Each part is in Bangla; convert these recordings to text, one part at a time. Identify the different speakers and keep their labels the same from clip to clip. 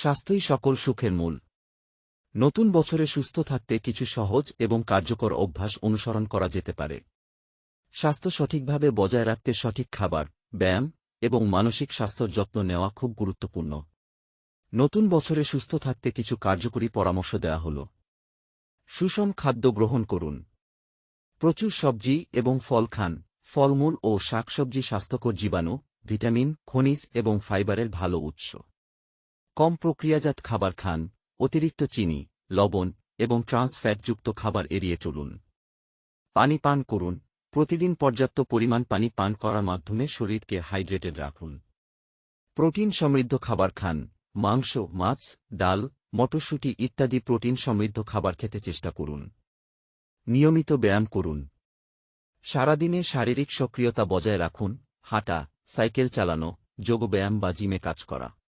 Speaker 1: স্বাস্থ্যই সকল সুখের মূল। নতুন বছরে সুস্থ থাকতে কিছু সহজ এবং কার্যকর অভ্যাস অনুসরণ করা যেতে পারে। স্বাস্থ্য সঠিকভাবে বজায় রাখতে সঠিক খাবার, ব্যায়াম এবং মানসিক স্বাস্থ্যর যত্ন নেওয়া খুব গুরুত্বপূর্ণ। নতুন বছরে সুস্থ থাকতে কিছু কার্যকরী পরামর্শ দেওয়া হল। সুষম খাদ্য গ্রহণ করুন। প্রচুর সবজি এবং ফল খান। ফলমূল ও শাকসবজি স্বাস্থ্যকর জীবাণু, ভিটামিন, খনিজ এবং ফাইবারের ভালো উৎস। কম প্রক্রিয়াজাত খাবার খান, অতিরিক্ত চিনি, লবণ এবং ট্রান্স ফ্যাটযুক্ত খাবার এড়িয়ে চলুন। পানি পান করুন। প্রতিদিন পর্যাপ্ত পরিমাণ পানি পান করার মাধ্যমে শরীরকে হাইড্রেটেড রাখুন। প্রোটিন সমৃদ্ধ খাবার খান। মাংস, মাছ, ডাল, মটরশুঁটি ইত্যাদি প্রোটিন সমৃদ্ধ খাবার খেতে চেষ্টা করুন। নিয়মিত ব্যায়াম করুন। সারাদিনে শারীরিক সক্রিয়তা বজায় রাখুন। হাঁটা, সাইকেল চালানো, যোগব্যায়াম বা জিমে কাজ করা।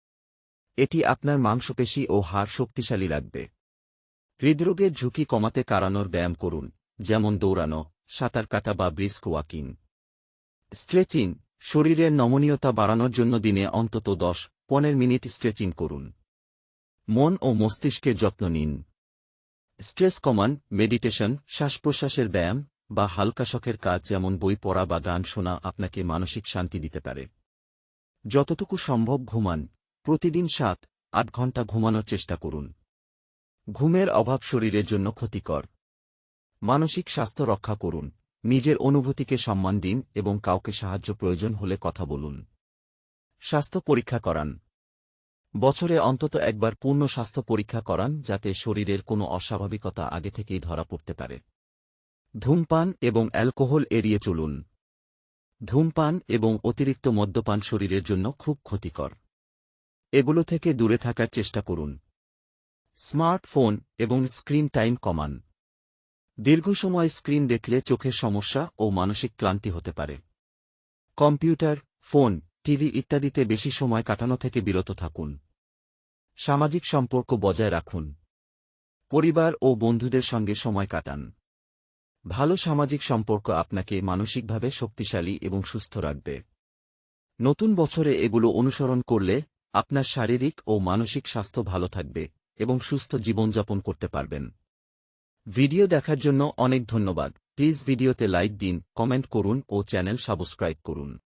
Speaker 1: এটি আপনার মাংসপেশি ও হাড় শক্তিশালী রাখবে হৃদরোগের ঝুঁকি কমাতে কারানোর ব্যায়াম করুন, যেমন দৌড়ানো, সাঁতার কাটা বা ব্রিস্ক ওয়াকিং। স্ট্রেচিং শরীরের নমনীয়তা বাড়ানোর জন্য দিনে অন্তত দশ, পনেরো মিনিট স্ট্রেচিং করুন। মন ও মস্তিষ্কের যত্ন নিন। স্ট্রেস কমান, মেডিটেশন শ্বাস প্রশ্বাসের ব্যায়াম বা হালকা শখের কাজ যেমন বই পড়া বা গান শোনা আপনাকে মানসিক শান্তি দিতে পারে। যতটুকু সম্ভব ঘুমান। প্রতিদিন সাত, আট ঘণ্টা ঘুমানোর চেষ্টা করুন। ঘুমের অভাব শরীরের জন্য ক্ষতিকর। মানসিক স্বাস্থ্য রক্ষা করুন। নিজের অনুভূতিকে সম্মান দিন এবং কাউকে সাহায্য প্রয়োজন হলে কথা বলুন। স্বাস্থ্য পরীক্ষা করান। বছরে অন্তত একবার পূর্ণ স্বাস্থ্য পরীক্ষা করান যাতে শরীরের কোনো অস্বাভাবিকতা আগে থেকেই ধরা পড়তে পারে। ধূমপান এবং অ্যালকোহল এড়িয়ে চলুন। ধূমপান এবং অতিরিক্ত মদ্যপান শরীরের জন্য খুব ক্ষতিকর। এগুলো থেকে দূরে থাকার চেষ্টা করুন। স্মার্টফোন এবং স্ক্রিন টাইম কমান। দীর্ঘ সময় স্ক্রিন দেখলে চোখের সমস্যা ও মানসিক ক্লান্তি হতে পারে। কম্পিউটার, ফোন, টিভি ইত্যাদিতে বেশি সময় কাটানো থেকে বিরত থাকুন। সামাজিক সম্পর্ক বজায় রাখুন। পরিবার ও বন্ধুদের সঙ্গে সময় কাটান। ভালো সামাজিক সম্পর্ক আপনাকে মানসিকভাবে শক্তিশালী এবং সুস্থ রাখবে। নতুন বছরে এগুলো অনুসরণ করলে আপনার শারীরিক ও মানসিক স্বাস্থ্য ভালো থাকবে এবং সুস্থ জীবনযাপন করতে পারবেন। ভিডিও দেখার জন্য অনেক ধন্যবাদ। প্লিজ ভিডিওতে লাইক দিন, কমেন্ট করুন ও চ্যানেল সাবস্ক্রাইব করুন।